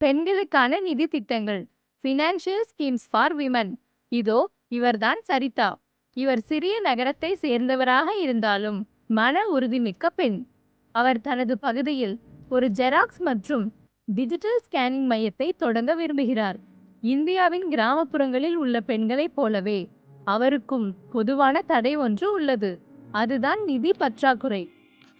பெண்களுக்கான நிதி திட்டங்கள். ஃபினான்ஷியல் ஸ்கீம்ஸ் ஃபார் விமன் இதோ இவர்தான் சரிதா. இவர் சிறிய நகரத்தை சேர்ந்தவராக இருந்தாலும் மன உறுதிமிக்க பெண். அவர் தனது பகுதியில் ஒரு ஜெராக்ஸ் மற்றும் டிஜிட்டல் ஸ்கேனிங் மையத்தை தொடங்க விரும்புகிறார். இந்தியாவின் கிராமப்புறங்களில் உள்ள பெண்களைப் போலவே அவருக்கும் பொதுவான தடை ஒன்று உள்ளது. அதுதான் நிதி பற்றாக்குறை.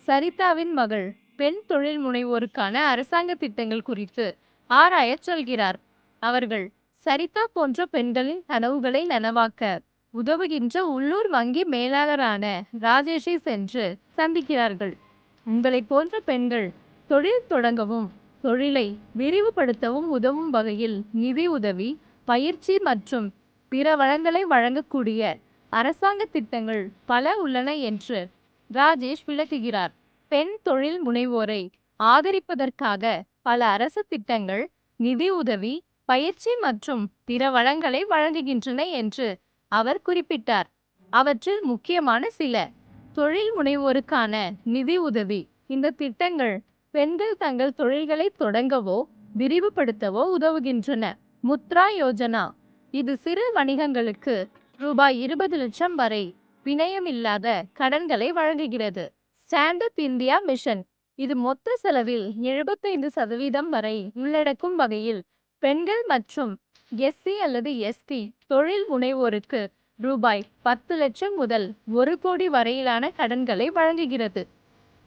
சரிதாவின் மகள் பெண் தொழில் முனைவோருக்கான அரசாங்க திட்டங்கள் குறித்து ஆராயச் சொல்கிறார். அவர்கள் சரிதா போன்ற பெண்களின் கனவுகளை நனவாக்க உதவுகின்ற உள்ளூர் வங்கி மேலாளரான ராஜேஷை சென்று சந்திக்கிறார்கள். உங்களைப் போன்ற பெண்கள் தொழில் தொடங்கவும் தொழிலை விரிவுபடுத்தவும் உதவும் வகையில் நிதி உதவி பயிற்சி மற்றும் பிற வளங்களை வழங்கக்கூடிய அரசாங்க திட்டங்கள் பல உள்ளன என்று ராஜேஷ் விளக்குகிறார். பெண் தொழில் முனைவோரை ஆதரிப்பதற்காக பல அரசு திட்டங்கள் நிதி உதவி பயிற்சி மற்றும் பிற வளங்களை வழங்குகின்றன என்று அவர் குறிப்பிட்டார். அவற்றில் முக்கியமான சில தொழில் முனைவோருக்கான நிதி உதவி இந்த திட்டங்கள் பெண்கள் தங்கள் தொழில்களை தொடங்கவோ விரிவுபடுத்தவோ உதவுகின்றன. முத்ரா யோஜனா இது சிறு வணிகங்களுக்கு ரூபாய் இருபது லட்சம் வரை பிணையமில்லாத கடன்களை வழங்குகிறது. ஸ்டாண்ட் அப் இந்தியா மிஷன் இது மொத்த செலவில் எழுபத்தைந்து சதவீதம் வரை உள்ளடக்கும் வகையில் பெண்கள் மற்றும் எஸ்சி அல்லது எஸ்டி தொழில் முனைவோருக்கு ரூபாய் பத்து லட்சம் முதல் ஒரு கோடி வரையிலான கடன்களை வழங்குகிறது.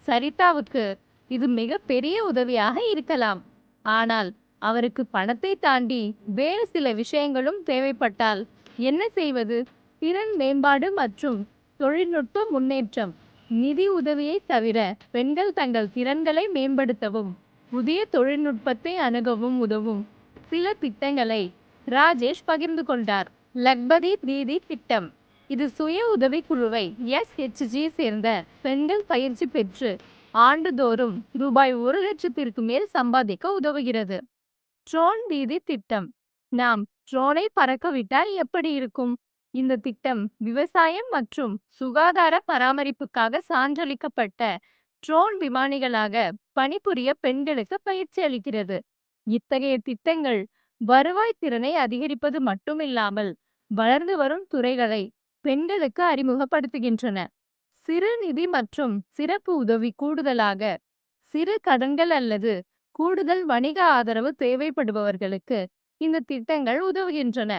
சரிதாவுக்கு இது மிக பெரிய உதவியாக இருக்கலாம். ஆனால் அவருக்கு பணத்தை தாண்டி வேறு சில விஷயங்களும் தேவைப்பட்டால் என்ன செய்வது? திறன் மேம்பாடு மற்றும் தொழில்நுட்ப முன்னேற்றம் நிதி உதவியை தவிர பெண்கள் தங்கள் திறன்களை மேம்படுத்தவும் புதிய தொழில்நுட்பத்தை அணுகவும் உதவும். சில திட்டங்களை ராஜேஷ் பகிர்ந்து கொண்டார். லக்பதி தீதி திட்டம். இது சுய உதவி குழுவை எஸ்ஹெச்ஜி சேர்ந்த பெண்கள் பயிற்சி பெற்று ஆண்டுதோறும் ரூபாய் ஒரு லட்சத்திற்கு மேல் சம்பாதிக்க உதவுகிறது. ட்ரோன் தீதி திட்டம். நாம் ட்ரோனை பறக்கவிட்டால் எப்படி இருக்கும்? இந்த திட்டம் விவசாயம் மற்றும் சுகாதார பராமரிப்புக்காக சான்றளிக்கப்பட்ட ட்ரோன் விமானிகளாக பணிபுரிய பெண்களுக்கு பயிற்சி அளிக்கிறது. இத்தகைய திட்டங்கள் வருவாய் திறனை அதிகரிப்பது மட்டுமில்லாமல் வளர்ந்து வரும் துறைகளை பெண்களுக்கு அறிமுகப்படுத்துகின்றன. சிறு நிதி மற்றும் சிறப்பு உதவி கூடுதலாக சிறு கடன்கள் அல்லது கூடுதல் வணிக ஆதரவு தேவைப்படுபவர்களுக்கு இந்த திட்டங்கள் உதவுகின்றன.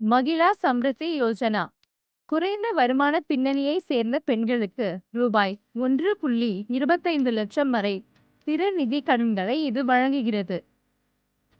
மகிழா சம்ருத்தி யோஜனா. குறைந்த வருமான பின்னணியை சேர்ந்த பெண்களுக்கு ரூபாய் ஒன்று புள்ளி இருபத்தைந்து லட்சம் வரை பிற நிதி கடன்களை இது வழங்குகிறது.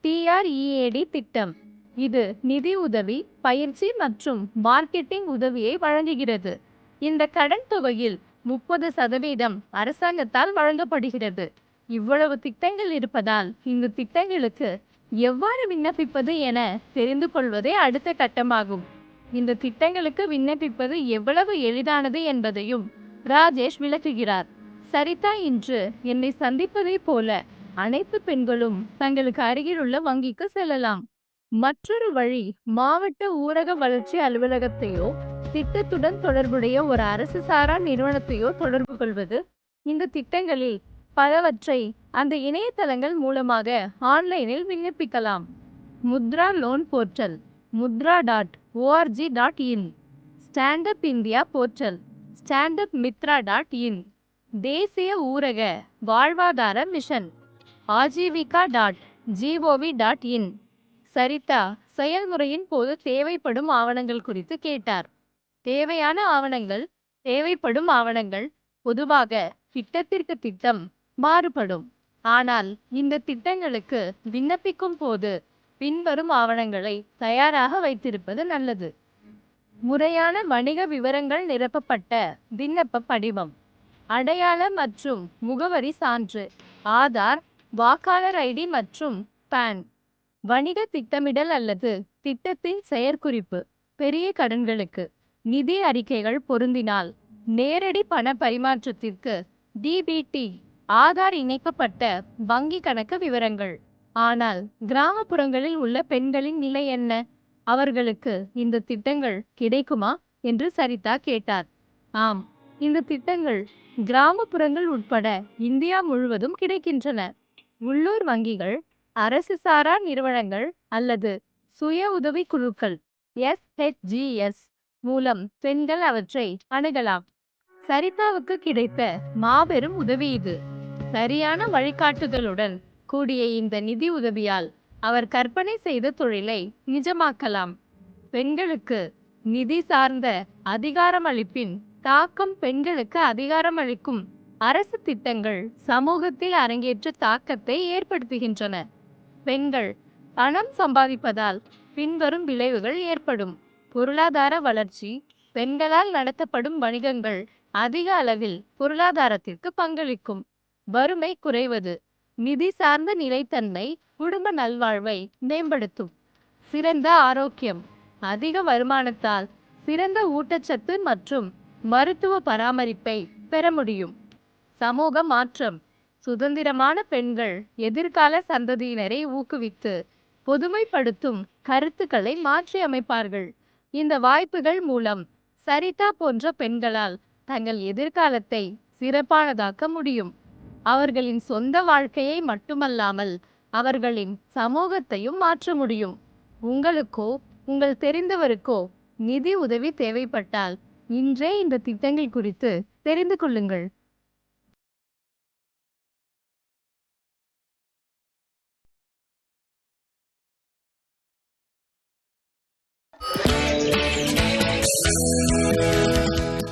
டிஆர்இஏடி திட்டம். இது நிதி உதவி பயிற்சி மற்றும் மார்க்கெட்டிங் உதவியை வழங்குகிறது. இந்த கடன் தொகையில் முப்பது சதவீதம் அரசாங்கத்தால் வழங்கப்படுகிறது. இவ்வளவு திட்டங்கள் இருப்பதால் இந்த திட்டங்களுக்கு எவ்வாறு விண்ணப்பிப்பது என தெரிந்து கொள்வதே அடுத்த கட்டமாகும். இந்த திட்டங்களுக்கு விண்ணப்பிப்பது எவ்வளவு எளிதானது என்பதையும் ராஜேஷ் விளக்குகிறார். சரிதா இன்று என்னை சந்திப்பதைப் போல அனைத்து பெண்களும் தங்களுக்கு அருகிலுள்ள வங்கிக்கு செல்லலாம். மற்றொரு வழி மாவட்ட ஊரக வளர்ச்சி அலுவலகத்தையோ திட்டத்துடன் தொடர்புடைய ஒரு அரசு சாரா நிறுவனத்தையோ தொடர்பு கொள்வது. இந்த திட்டங்களில் பலவற்றை அந்த இணையதளங்கள் மூலமாக ஆன்லைனில் விண்ணப்பிக்கலாம். Mudra loan portal Mudra dot ORG dot in. Standup India portal standup Mitra dot in. தேசிய ஊரக வாழ்வாதார mission Aajeevika dot GOV dot in. சரிதா செயல்முறையின் போது தேவைப்படும் ஆவணங்கள் குறித்து கேட்டார். தேவையான ஆவணங்கள் தேவைப்படும் ஆவணங்கள் பொதுவாக திட்டத்திற்கு திட்டம் மாறுபடும். ஆனால் இந்த திட்டங்களுக்கு விண்ணப்பிக்கும் போது பின்வரும் ஆவணங்களை தயாராக வைத்திருப்பது நல்லது. முறையான வணிக விவரங்கள் நிரப்பப்பட்ட விண்ணப்ப படிவம் அடையாள மற்றும் முகவரி சான்று ஆதார் வாக்காளர் ஐடி மற்றும் பான் வணிக திட்டமிடல் அல்லது திட்டத்தின் செயற்குறிப்பு பெரிய கடன்களுக்கு நிதி அறிக்கைகள் பொருந்தினால் நேரடி பண பரிமாற்றத்திற்கு டிபிடி ஆதார் இணைக்கப்பட்ட வங்கி கணக்கு விவரங்கள். ஆனால் கிராமப்புறங்களில் உள்ள பெண்களின் நிலை என்ன? அவர்களுக்கு இந்த திட்டங்கள் கிடைக்குமா? என்று சரிதா கேட்டார். ஆம் இந்த திட்டங்கள் கிராமப்புறங்கள் உட்பட இந்தியா முழுவதும் கிடைக்கின்றன. உள்ளூர் வங்கிகள் அரசு சாரா நிறுவனங்கள் அல்லது சுய உதவி குழுக்கள் எஸ்ஹெச்ஜிஎஸ் மூலம் பெண்கள் அவற்றை அணுகலாம். சரிதாவுக்கு கிடைத்த மாபெரும் உதவி இது. சரியான வழிகாட்டுதலுடன் கூடிய இந்த நிதி உதவியால் அவர் கற்பனை செய்த தொழிலை நிஜமாக்கலாம். பெண்களுக்கு நிதி சார்ந்த அதிகாரமளிப்பின் தாக்கம் பெண்களுக்கு அதிகாரமளிக்கும் அரசு திட்டங்கள் சமூகத்தில் அரங்கேற்ற தாக்கத்தை ஏற்படுத்துகின்றன. பெண்கள் பணம் சம்பாதிப்பதால் பின்வரும் விளைவுகள் ஏற்படும். பொருளாதார வளர்ச்சி பெண்களால் நடத்தப்படும் வணிகங்கள் அதிக அளவில் பொருளாதாரத்திற்கு பங்களிக்கும். வறுமை குறைவது. நிதி சார்ந்த நிலைத்தன்மை குடும்ப நல்வாழ்வை மேம்படுத்தும். சிறந்த ஆரோக்கியம். அதிக வருமானத்தால் சிறந்த ஊட்டச்சத்து மற்றும் மருத்துவ பராமரிப்பை பெற முடியும். சமூக மாற்றம். சுதந்திரமான பெண்கள் எதிர்கால சந்ததியினரை ஊக்குவித்து பொதுமைப்படுத்தும் கருத்துக்களை மாற்றி அமைப்பார்கள். இந்த வாய்ப்புகள் மூலம் சரிதா போன்ற பெண்களால் தங்கள் எதிர்காலத்தை சிறப்பானதாக்க முடியும். அவர்களின் சொந்த வாழ்க்கையை மட்டுமல்லாமல் அவர்களின் சமூகத்தையும் மாற்ற முடியும். உங்களுக்கோ உங்கள் தெரிந்தவருக்கோ நிதி உதவி தேவைப்பட்டால் இன்றே இந்த திட்டங்கள் குறித்து தெரிந்து கொள்ளுங்கள்.